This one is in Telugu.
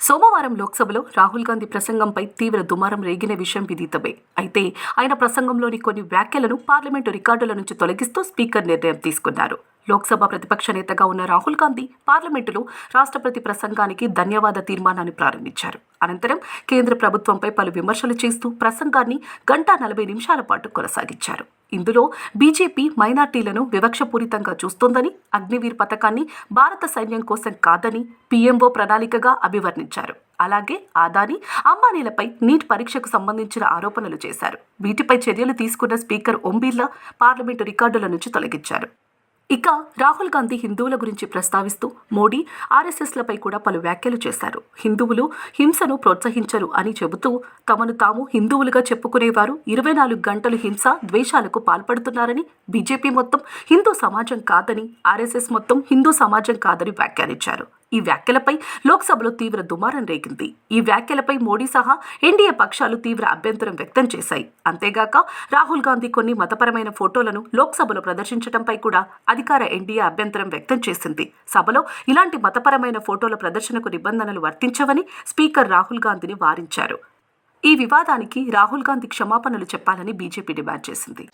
సోమవారం లోక్సభలో రాహుల్ గాంధీ ప్రసంగంపై తీవ్ర దుమారం రేగిన విషయం విదితమే. అయితే ఆయన ప్రసంగంలోని కొన్ని వ్యాఖ్యలను పార్లమెంటు రికార్డుల నుంచి తొలగిస్తూ స్పీకర్ నిర్ణయం తీసుకున్నారు. లోక్సభ ప్రతిపక్ష నేతగా ఉన్న రాహుల్ గాంధీ పార్లమెంటులో రాష్ట్రపతి ప్రసంగానికి ధన్యవాద తీర్మానాన్ని ప్రారంభించారు. అనంతరం కేంద్ర ప్రభుత్వంపై పలు విమర్శలు చేస్తూ ప్రసంగాన్ని గంటా నలభై నిమిషాల పాటు కొనసాగించారు. ఇందులో బీజేపీ మైనార్టీలను వివక్షపూరితంగా చూస్తోందని అగ్నివీర్ పథకాన్ని భారత సైన్యం కోసం కాదని పీఎంఓ ప్రణాళికగా అభివర్ణించారు. అలాగే ఆదాని అంబానీలపై నీట్ పరీక్షకు సంబంధించిన ఆరోపణలు చేశారు. వీటిపై చర్యలు తీసుకున్న స్పీకర్ ఓం బిర్లా పార్లమెంటు రికార్డుల నుంచి తొలగించారు. ఇక రాహుల్ గాంధీ హిందువుల గురించి ప్రస్తావిస్తూ మోడీ ఆర్ఎస్ఎస్లపై కూడా పలు వ్యాఖ్యలు చేశారు. హిందువులు హింసను ప్రోత్సహించరు అని చెబుతూ తమను తాము హిందువులుగా చెప్పుకునేవారు. ఇరవై నాలుగు గంటలు హింస ద్వేషాలకు పాల్పడుతున్నారని బీజేపీ మొత్తం హిందూ సమాజం కాదని ఆర్ఎస్ఎస్ మొత్తం హిందూ సమాజం కాదని వ్యాఖ్యానించారు. ఈ వ్యాఖ్యలపై లోక్సభలో తీవ్ర దుమారం రేగింది. ఈ వ్యాఖ్యలపై మోడీ సహా ఎన్డీఏ పక్షాలు తీవ్ర అభ్యంతరం వ్యక్తం చేశాయి. అంతేగాక రాహుల్ గాంధీ కొన్ని మతపరమైన ఫోటోలను లోక్సభలో ప్రదర్శించడంపై కూడా అధికార ఎన్డీఏ అభ్యంతరం వ్యక్తం చేసింది. సభలో ఇలాంటి మతపరమైన ఫోటోల ప్రదర్శనకు నిబంధనలు వర్తించవని స్పీకర్ రాహుల్ గాంధీని వారించారు. ఈ వివాదానికి రాహుల్ గాంధీ క్షమాపణలు చెప్పాలని బీజేపీ డిమాండ్ చేసింది.